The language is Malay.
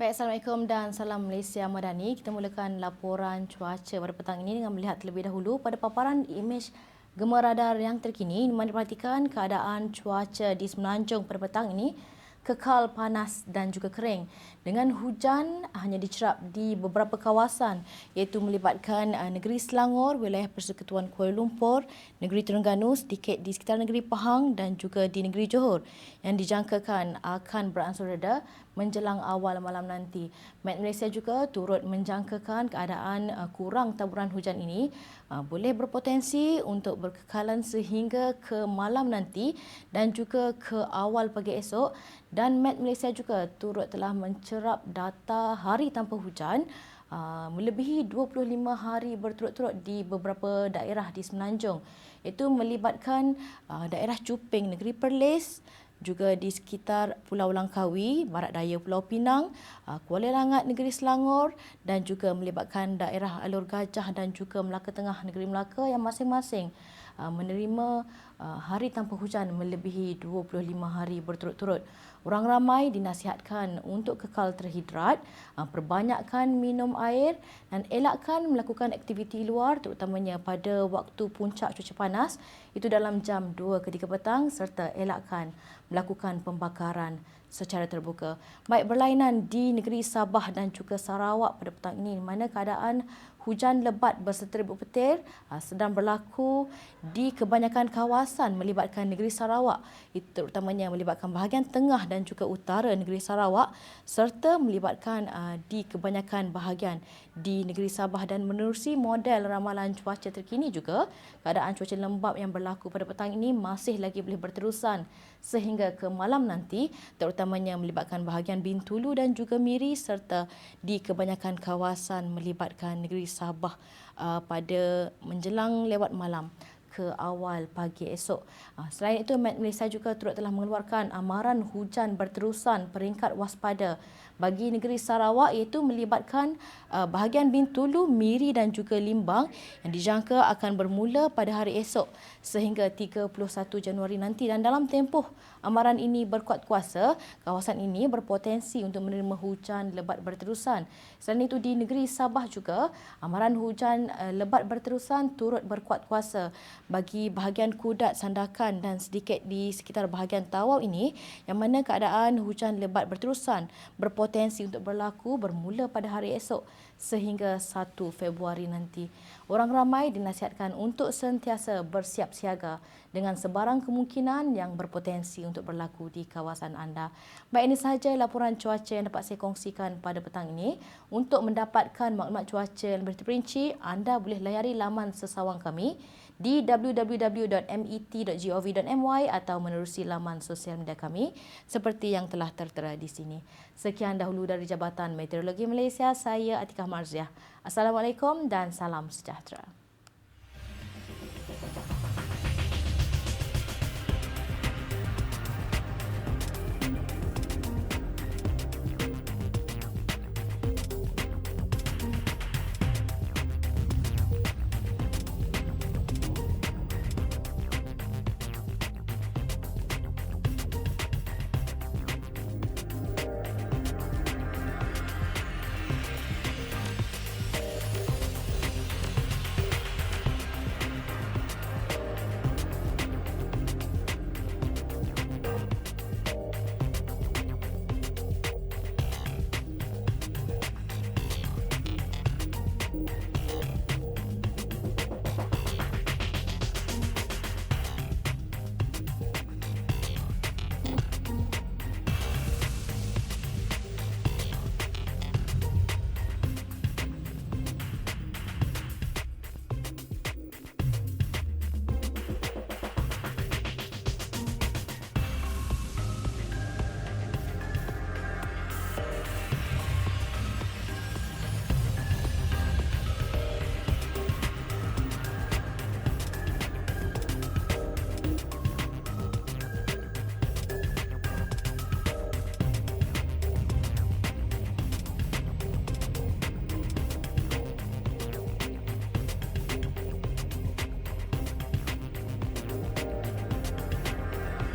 Baik, Assalamualaikum dan salam Malaysia Madani. Kita mulakan laporan cuaca pada petang ini dengan melihat terlebih dahulu pada paparan imej gemar radar yang terkini. Mari perhatikan keadaan cuaca di Semenanjung pada petang ini kekal panas dan juga kering dengan hujan hanya dicerap di beberapa kawasan iaitu melibatkan uh, negeri Selangor, wilayah Persekutuan Kuala Lumpur, negeri Terengganu, sedikit di sekitar negeri Pahang dan juga di negeri Johor yang dijangkakan akan beransur reda menjelang awal malam nanti. Met Malaysia juga turut menjangkakan keadaan uh, kurang taburan hujan ini uh, boleh berpotensi untuk berkekalan sehingga ke malam nanti dan juga ke awal pagi esok dan Met Malaysia juga turut telah mencerap data hari tanpa hujan uh, melebihi 25 hari berturut-turut di beberapa daerah di Semenanjung. Itu melibatkan uh, daerah Cuping, Negeri Perlis, juga di sekitar Pulau Langkawi, Barat Daya Pulau Pinang, uh, Kuala Langat Negeri Selangor dan juga melibatkan daerah Alur Gajah dan juga Melaka Tengah Negeri Melaka yang masing-masing menerima hari tanpa hujan melebihi 25 hari berturut-turut. Orang ramai dinasihatkan untuk kekal terhidrat, uh, perbanyakkan minum air dan elakkan melakukan aktiviti luar terutamanya pada waktu puncak cuaca panas itu dalam jam 2 ke 3 petang serta elakkan melakukan pembakaran secara terbuka. Baik berlainan di negeri Sabah dan juga Sarawak pada petang ini mana keadaan hujan lebat berserta ribut petir ah, sedang berlaku di kebanyakan kawasan melibatkan negeri Sarawak terutamanya melibatkan bahagian tengah dan juga utara negeri Sarawak serta melibatkan ah, di kebanyakan bahagian di negeri Sabah dan menerusi model ramalan cuaca terkini juga. Keadaan cuaca lembap yang berlaku pada petang ini masih lagi boleh berterusan sehingga ke malam nanti terutamanya melibatkan bahagian Bintulu dan juga Miri serta di kebanyakan kawasan melibatkan negeri Sabah uh, pada menjelang lewat malam ke awal pagi esok. Uh, selain itu, Met Malaysia juga turut telah mengeluarkan amaran hujan berterusan peringkat waspada bagi negeri Sarawak iaitu melibatkan uh, bahagian Bintulu, Miri dan juga Limbang yang dijangka akan bermula pada hari esok sehingga 31 Januari nanti dan dalam tempoh amaran ini berkuat kuasa, kawasan ini berpotensi untuk menerima hujan lebat berterusan. Selain itu di negeri Sabah juga amaran hujan uh, lebat berterusan turut berkuat kuasa bagi bahagian Kudat, Sandakan dan sedikit di sekitar bahagian Tawau ini yang mana keadaan hujan lebat berterusan berpotensi untuk berlaku bermula pada hari esok sehingga 1 Februari nanti. Orang ramai dinasihatkan untuk sentiasa bersiap siaga dengan sebarang kemungkinan yang berpotensi untuk berlaku di kawasan anda. Baik ini sahaja laporan cuaca yang dapat saya kongsikan pada petang ini. Untuk mendapatkan maklumat cuaca yang lebih terperinci, anda boleh layari laman sesawang kami di www.met.gov.my atau menerusi laman sosial media kami seperti yang telah tertera di sini. Sekian dahulu dari Jabatan Meteorologi Malaysia, saya Atikah Marziah. Assalamualaikum dan salam sejahtera.